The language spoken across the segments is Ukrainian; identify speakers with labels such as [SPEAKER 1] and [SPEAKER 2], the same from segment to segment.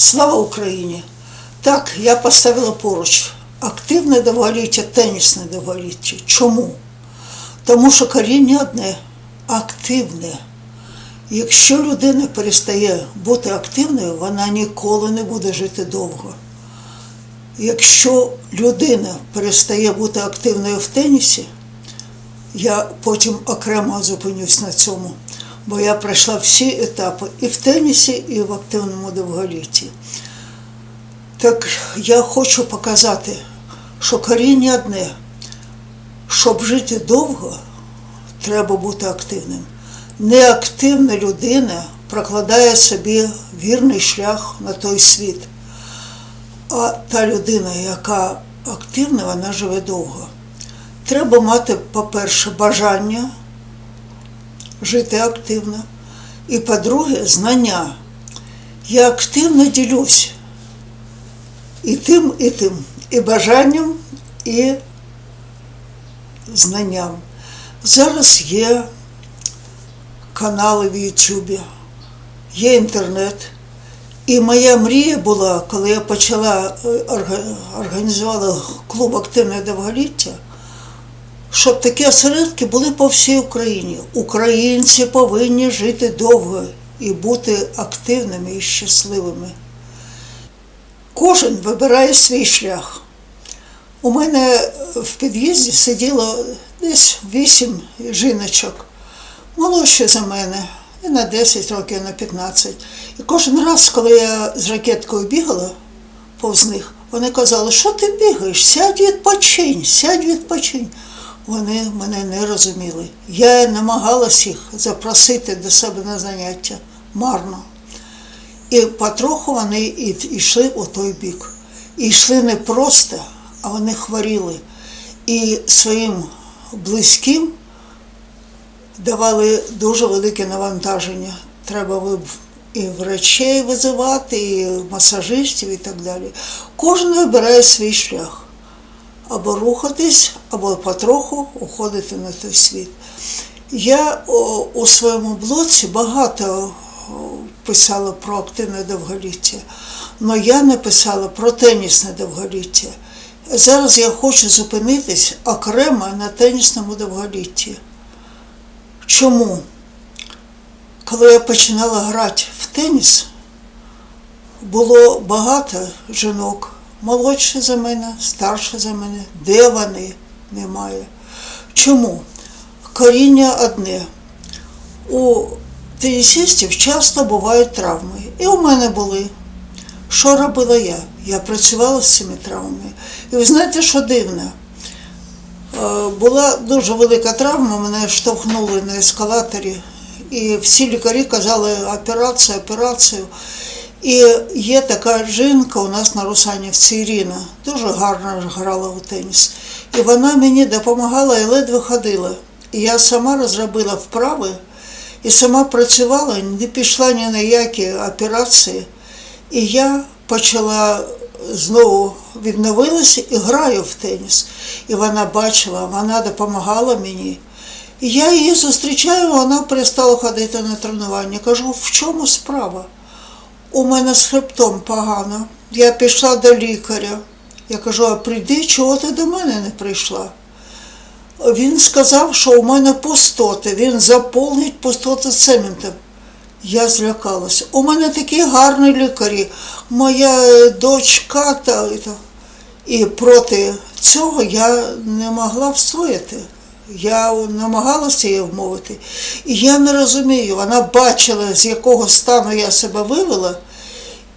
[SPEAKER 1] Слава Україні! Так, я поставила поруч активне довголіття, тенісне довголіття. Чому? Тому що коріння одне активне. Якщо людина перестає бути активною, вона ніколи не буде жити довго. Якщо людина перестає бути активною в тенісі, я потім окремо зупинюсь на цьому, бо я пройшла всі етапи і в тенісі, і в активному довголітті. Так я хочу показати, що коріння одне. Щоб жити довго, треба бути активним. Неактивна людина прокладає собі вірний шлях на той світ. А та людина, яка активна, вона живе довго. Треба мати, по-перше, бажання жити активно. І по-друге, знання. Я активно ділюсь і тим, і тим, і бажанням, і знанням. Зараз є канали в Ютубі, є інтернет. І моя мрія була, коли я почала е, організувала клуб активне довголіття, щоб такі осередки були по всій Україні. Українці повинні жити довго і бути активними і щасливими. Кожен вибирає свій шлях. У мене в під'їзді сиділо десь вісім жіночок, молодші за мене, і на 10 років, і на 15. І кожен раз, коли я з ракеткою бігала повз них, вони казали, що ти бігаєш? Сядь відпочинь, сядь відпочинь. Вони мене не розуміли. Я намагалась їх запросити до себе на заняття марно. І потроху вони йшли у той бік. І йшли не просто, а вони хворіли. І своїм близьким давали дуже велике навантаження. Треба і врачей визивати, і масажистів, і так далі. Кожен вибирає свій шлях. Або рухатись, або потроху уходити на той світ. Я у своєму блоці багато писала про активне довголіття, але я не писала про тенісне довголіття. Зараз я хочу зупинитись окремо на тенісному довголітті. Чому? Коли я починала грати в теніс, було багато жінок, молодші за мене, старші за мене. Де вони? Немає. Чому? Коріння одне. У тенісистів часто бувають травми. І у мене були. Що робила я? Я працювала з цими травмами. І ви знаєте, що дивно? Е, Була дуже велика травма, мене штовхнули на ескалаторі, і всі лікарі казали операцію, операцію. І є така жінка у нас на Русанівці Ірина, дуже гарно грала у теніс. І вона мені допомагала і ледве ходила. І я сама розробила вправи і сама працювала, не пішла ні на які операції. І я почала знову відновилася і граю в теніс. І вона бачила, вона допомагала мені. І я її зустрічаю, вона перестала ходити на тренування. Кажу, в чому справа? У мене з хребтом погано. Я пішла до лікаря. Я кажу, а прийди, чого ти до мене не прийшла? Він сказав, що у мене пустоти, він заповнить пустоти цементом. Я злякалася. У мене такі гарні лікарі, моя е, дочка та, і проти цього я не могла встояти. Я намагалася її вмовити. І я не розумію, вона бачила, з якого стану я себе вивела,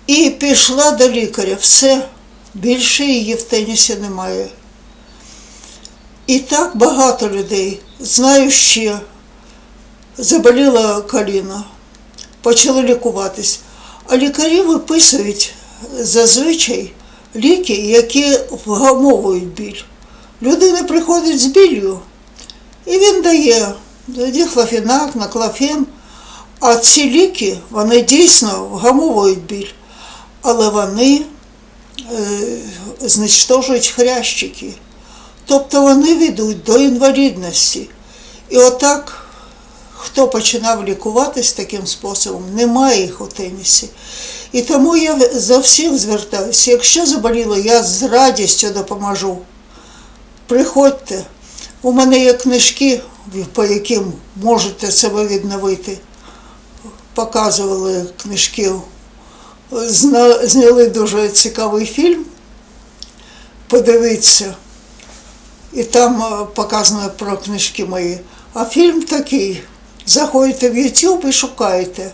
[SPEAKER 1] і пішла до лікаря. Все, більше її в тенісі немає. І так багато людей. Знаю ще, заболіло коліно, почали лікуватись. А лікарі виписують зазвичай ліки, які вгамовують біль. Людина приходить з біллю, і він дає дихлофенак, наклофен. А ці ліки, вони дійсно вгамовують біль, але вони е, знищують хрящики. Тобто вони ведуть до інвалідності. І отак, хто починав лікуватись таким способом, немає їх у тенісі. І тому я за всіх звертаюся. Якщо заболіла, я з радістю допоможу. Приходьте. У мене є книжки, по яким можете себе відновити. Показували книжки. Зняли дуже цікавий фільм. Подивіться. І там е, показано про книжки мої. А фільм такий. Заходите в YouTube і шукаєте.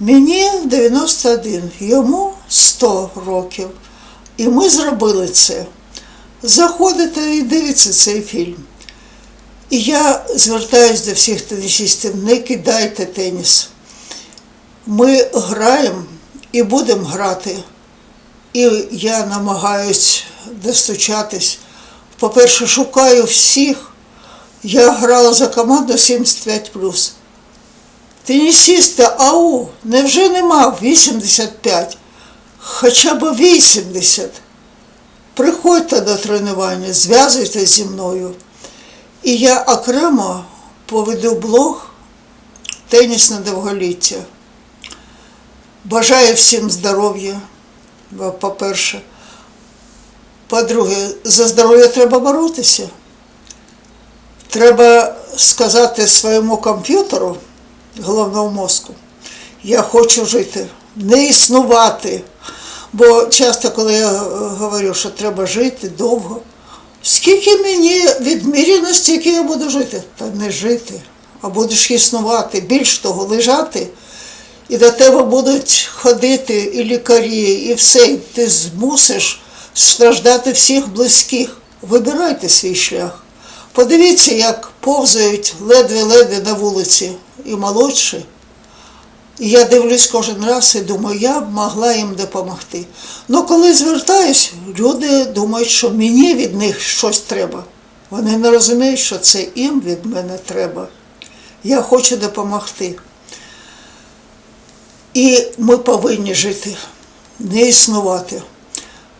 [SPEAKER 1] Мені 91, йому 100 років. І ми зробили це. Заходите і дивіться цей фільм. І я звертаюся до всіх тенісістів, не кидайте теніс. Ми граємо і будемо грати. І я намагаюсь достучатись. По-перше, шукаю всіх. Я грала за команду 75+. Тенісісти, ау, невже нема 85? Хоча б 80. Приходьте до тренування, зв'язуйтесь зі мною. І я окремо поведу блог Тенісне довголіття. Бажаю всім здоров'я, по-перше. По-друге, за здоров'я треба боротися. Треба сказати своєму комп'ютеру, головному мозку, я хочу жити, не існувати. Бо часто, коли я говорю, що треба жити довго, скільки мені відміряно, стільки я буду жити? Та не жити, а будеш існувати. Більш того, лежати, і до тебе будуть ходити і лікарі, і все, і ти змусиш страждати всіх близьких. Вибирайте свій шлях. Подивіться, як повзають ледве-ледве на вулиці і молодші. І я дивлюсь кожен раз і думаю, я б могла їм допомогти. Ну коли звертаюсь, люди думають, що мені від них щось треба. Вони не розуміють, що це їм від мене треба. Я хочу допомогти. І ми повинні жити, не існувати.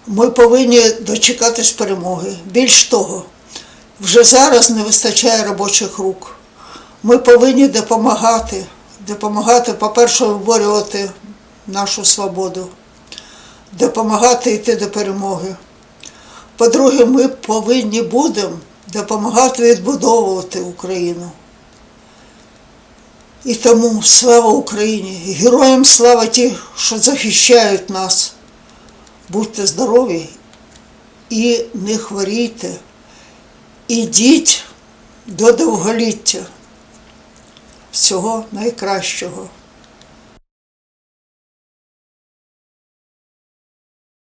[SPEAKER 1] Ми повинні дочекатись перемоги. Більш того, вже зараз не вистачає робочих рук. Ми повинні допомагати, допомагати, по-перше, виборювати нашу свободу, допомагати йти до перемоги. По-друге, ми повинні будемо допомагати відбудовувати Україну. І тому слава Україні! Героям слава ті, що захищають нас. Будьте здорові і не хворійте. Ідіть до довголіття. Всього найкращого.